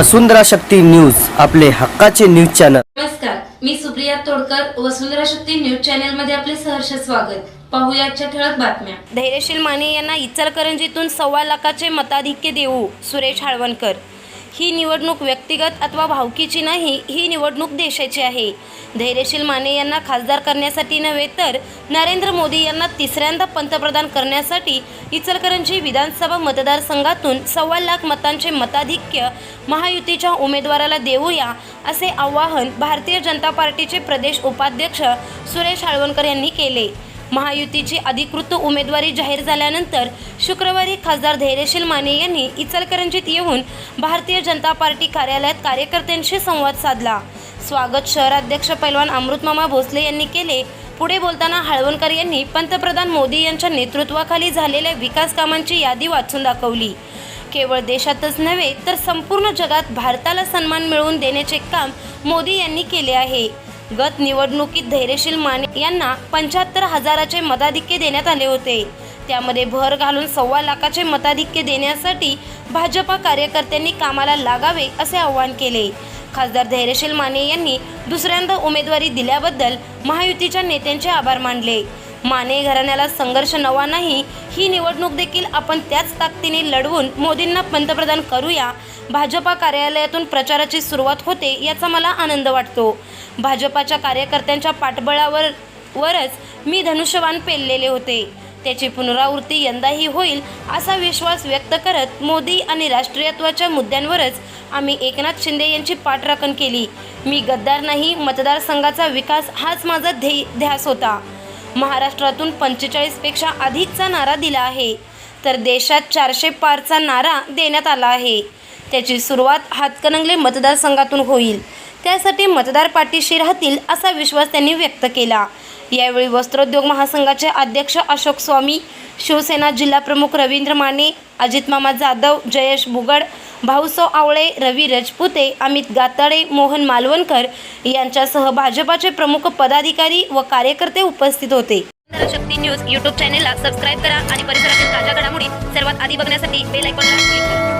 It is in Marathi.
वसुंधरा शक्ती न्यूज आपले हक्काचे न्यूज चॅनल. नमस्कार मी सुप्रिया तोडकर वसुंधरा शक्ती न्यूज चॅनलमध्ये आपले सहर्ष स्वागत. पाहूया आजच्या ठळक बातम्या. धैर्यशील माने यांना इचलकरंजीतून सव्वा लाखाचे मताधिक्य देऊ सुरेश हाळवणकर. ही निवडणूक व्यक्तिगत अथवा भावकीची नाही ही निवडणूक देशाची आहे. धैर्यशील माने यांना खासदार करण्यासाठी नव्हे तर नरेंद्र मोदी यांना तिसऱ्यांदा पंतप्रधान करण्यासाठी इचलकरंजी विधानसभा मतदारसंघातून सव्वा लाख मतांचे मताधिक्य महायुतीच्या उमेदवाराला देऊया असे आवाहन भारतीय जनता पार्टीचे प्रदेश उपाध्यक्ष सुरेश हाळवणकर यांनी केले. महायुतीची अधिकृत उमेदवारी जाहीर झाल्यानंतर शुक्रवारी खासदार धैर्यशील माने यांनी इचलकरंजीत येऊन भारतीय जनता पार्टी कार्यालयात कार्यकर्त्यांशी संवाद साधला. स्वागत शहराध्यक्ष पैलवान अमृतमामा भोसले यांनी केले. पुढे बोलताना हळवणकर यांनी पंतप्रधान मोदी यांच्या नेतृत्वाखाली झालेल्या विकास कामांची यादी वाचून दाखवली. केवळ देशातच नव्हे तर संपूर्ण जगात भारताला सन्मान मिळवून देण्याचे काम मोदी यांनी केले आहे. गत निवडणुकीत धैर्यशील माने यांना पंच्याहत्तर हजाराचे मताधिक्य देण्यात आले होते. त्यामध्ये भर घालून सव्वा लाखाचे मताधिक्य देण्यासाठी भाजपा कार्यकर्त्यांनी कामाला लागावे असे आवाहन केले. खासदार धैर्यशील माने यांनी दुसऱ्यांदा उमेदवारी दिल्याबद्दल महायुतीच्या नेत्यांचे आभार मानले. माने घराण्याला संघर्ष नवा नाही ही निवडणूक देखील आपण त्याच ताकदीने लढवून मोदींना पंतप्रधान करूया. भाजपा कार्यालयातून प्रचाराची सुरुवात होते याचा मला आनंद वाटतो. भाजपाच्या कार्यकर्त्यांच्या पाठबळावर वरच मी धनुष्यवान पेललेले होते. त्याची पुनरावृत्ती यंदाही होईल असा विश्वास व्यक्त करत मोदी आणि राष्ट्रीयत्वाच्या मुद्द्यांवरच आम्ही एकनाथ शिंदे यांची पाठराखण केली. मी गद्दार नाही मतदारसंघाचा विकास हाच माझा ध्येय ध्यास होता. महाराष्ट्रातून पंचेचाळीसपेक्षा अधिकचा नारा दिला आहे. तर देशात चारशे पारचा नारा देण्यात आला आहे. त्याची सुरुवात हातकणंगले मतदारसंघातून होईल. त्यासाठी मतदार पाठीशी राहतील असा विश्वास त्यांनी व्यक्त केला. यावेळी वस्त्रोद्योग महासंघाचे अध्यक्ष अशोक स्वामी शिवसेना जिल्हाप्रमुख रवींद्र माने अजित मामा जाधव जयेश बुगड भाऊसो आवळे रवी रजपुते अमित गाताडे मोहन मालवणकर यांच्यासह भाजपाचे प्रमुख पदाधिकारी व कार्यकर्ते उपस्थित होते. शक्ती न्यूज यूट्यूब चॅनेलला सबस्क्राईब करा आणि परिसरातील ताज्या घडामोडी सर्वात आधी बघण्यासाठी बेल आयकॉनला क्लिक करा.